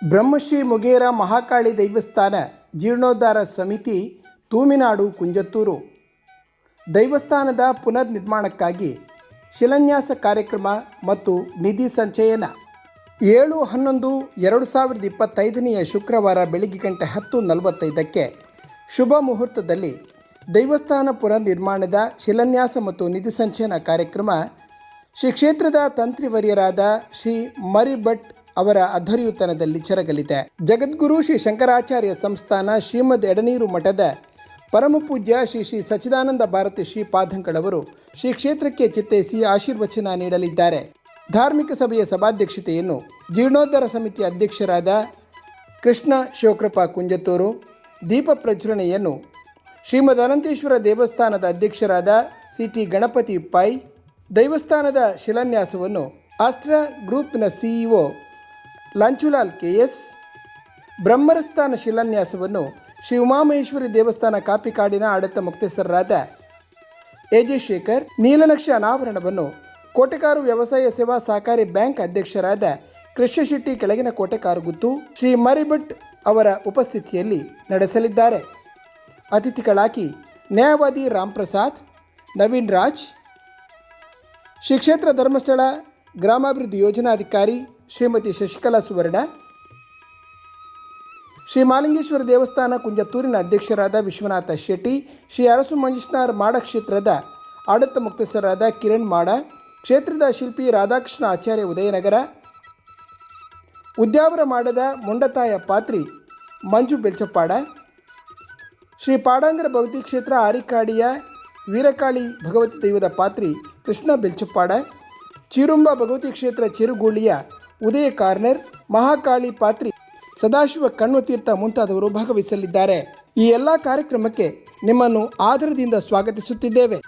ಬ್ರಹ್ಮಶ್ರೀ ಮೊಗೇರ ಮಹಾಕಾಳಿ ದೈವಸ್ಥಾನ ಜೀರ್ಣೋದ್ಧಾರ ಸಮಿತಿ, ತೂಮಿನಾಡು, ಕುಂಜತ್ತೂರು. ದೈವಸ್ಥಾನದ ಪುನರ್ ನಿರ್ಮಾಣಕ್ಕಾಗಿ ಶಿಲಾನ್ಯಾಸ ಕಾರ್ಯಕ್ರಮ ಮತ್ತು ನಿಧಿ ಸಂಚಯನ. ಏಳು ಹನ್ನೊಂದು ಎರಡು ಸಾವಿರದ ಇಪ್ಪತ್ತೈದನೆಯ ಶುಕ್ರವಾರ ಬೆಳಿಗ್ಗೆ ಗಂಟೆ ಹತ್ತು ನಲವತ್ತೈದಕ್ಕೆ ಶುಭ ಮುಹೂರ್ತದಲ್ಲಿ ದೈವಸ್ಥಾನ ಪುನರ್ ನಿರ್ಮಾಣದ ಶಿಲಾನ್ಯಾಸ ಮತ್ತು ನಿಧಿ ಸಂಚಯನ ಕಾರ್ಯಕ್ರಮ ಶ್ರೀ ಕ್ಷೇತ್ರದ ತಂತ್ರಿವರ್ಯರಾದ ಶ್ರೀ ಮರಿಭಟ್ ಅವರ ಅಧರ್ಯುತನದಲ್ಲಿ ಚೆರಗಲಿದೆ. ಜಗದ್ಗುರು ಶ್ರೀ ಶಂಕರಾಚಾರ್ಯ ಸಂಸ್ಥಾನ ಶ್ರೀಮದ್ ಎಡನೀರು ಮಠದ ಪರಮಪೂಜ್ಯ ಶ್ರೀ ಶ್ರೀ ಸಚ್ಚಿದಾನಂದ ಭಾರತಿ ಶ್ರೀಪಾದಂಗಳವರು ಶ್ರೀ ಕ್ಷೇತ್ರಕ್ಕೆ ಚಿತ್ತೈಸಿ ಆಶೀರ್ವಚನ ನೀಡಲಿದ್ದಾರೆ. ಧಾರ್ಮಿಕ ಸಭೆಯ ಸಭಾಧ್ಯಕ್ಷತೆಯನ್ನು ಜೀರ್ಣೋದ್ಧಾರ ಸಮಿತಿ ಅಧ್ಯಕ್ಷರಾದ ಕೃಷ್ಣ ಶಿವಕೃಪಾ ಕುಂಜತ್ತೂರು, ದೀಪ ಪ್ರಜ್ವಲನೆಯನ್ನು ಶ್ರೀಮದ್ ಅನಂತೇಶ್ವರ ದೇವಸ್ಥಾನದ ಅಧ್ಯಕ್ಷರಾದ ಸಿ ಟಿ ಗಣಪತಿ ಪೈ ದೇವಸ್ಥಾನದ ಶಿಲಾನ್ಯಾಸವನ್ನು ಆಸ್ಟ್ರಾ ಗ್ರೂಪಿನ ಸಿಇಒ ಲಾಂಚುಲಾಲ್ ಕೆ ಎಸ್ ಬ್ರಹ್ಮರಸ್ಥಾನ ಶಿಲಾನ್ಯಾಸವನ್ನು ಶ್ರೀ ಉಮಾಮಹೇಶ್ವರಿ ದೇವಸ್ಥಾನ ಕಾಪಿಕಾಡಿನ ಆಡಳಿತ ಮುಕ್ತೇಸರರಾದ ಎ ಜೆ ಶೇಖರ್, ನೀಲನಕ್ಷೆ ಅನಾವರಣವನ್ನು ಕೋಟೆಕಾರು ವ್ಯವಸಾಯ ಸೇವಾ ಸಹಕಾರಿ ಬ್ಯಾಂಕ್ ಅಧ್ಯಕ್ಷರಾದ ಕೃಷ್ಣಶೆಟ್ಟಿ ಕೆಳಗಿನ ಕೋಟೆಕಾರು ಗುತ್ತು ಶ್ರೀ ಮರಿಭಟ್ ಅವರ ಉಪಸ್ಥಿತಿಯಲ್ಲಿ ನಡೆಸಲಿದ್ದಾರೆ. ಅತಿಥಿಗಳಾಗಿ ನ್ಯಾಯವಾದಿ ರಾಮ್ ಪ್ರಸಾದ್ ನವೀನ್ ರಾಜ್ ಶ್ರೀ ಕ್ಷೇತ್ರ ಧರ್ಮಸ್ಥಳ, ಗ್ರಾಮಾಭಿವೃದ್ಧಿ ಯೋಜನಾಧಿಕಾರಿ ಶ್ರೀಮತಿ ಶಶಿಕಲಾ ಸುವರ್ಣ, ಶ್ರೀ ಮಾಲಿಂಗೇಶ್ವರ ದೇವಸ್ಥಾನ ಕುಂಜತ್ತೂರಿನ ಅಧ್ಯಕ್ಷರಾದ ವಿಶ್ವನಾಥ ಶೆಟ್ಟಿ, ಶ್ರೀ ಅರಸು ಮಂಜುನಾಥ್ ಮಾಡ ಕ್ಷೇತ್ರದ ಆಡಳಿತ ಮುಕ್ತಸ್ಥರಾದ ಕಿರಣ್ ಮಾಡ, ಕ್ಷೇತ್ರದ ಶಿಲ್ಪಿ ರಾಧಾಕೃಷ್ಣ ಆಚಾರ್ಯ ಉದಯನಗರ, ಉದ್ಯಾವರ ಮಾಡದ ಮೊಂಡತಾಯ ಪಾತ್ರಿ ಮಂಜು ಬೆಲ್ಚಪ್ಪಾಡ ಶ್ರೀ ಪಾಡಾಂಗರ ಭಗವತಿ ಕ್ಷೇತ್ರ ಆರಿಕಾಡಿಯ ವೀರಕಾಳಿ ಭಗವತಿ ದೈವದ ಪಾತ್ರಿ ಕೃಷ್ಣ ಬೆಲ್ಚಪ್ಪಾಡ ಚಿರುಂಬ ಭಗವತಿ ಕ್ಷೇತ್ರ ಚಿರುಗೂಳಿಯ ಉದಯ ಕಾರ್ನರ್ ಮಹಾಕಾಳಿ ಪಾತ್ರಿ ಸದಾಶಿವ ಕಣ್ವತೀರ್ಥ ಮುಂತಾದವರು ಭಾಗವಹಿಸಲಿದ್ದಾರೆ. ಈ ಎಲ್ಲ ಕಾರ್ಯಕ್ರಮಕ್ಕೆ ನಿಮ್ಮನ್ನು ಆದರದಿಂದ ಸ್ವಾಗತಿಸುತ್ತಿದ್ದೇವೆ.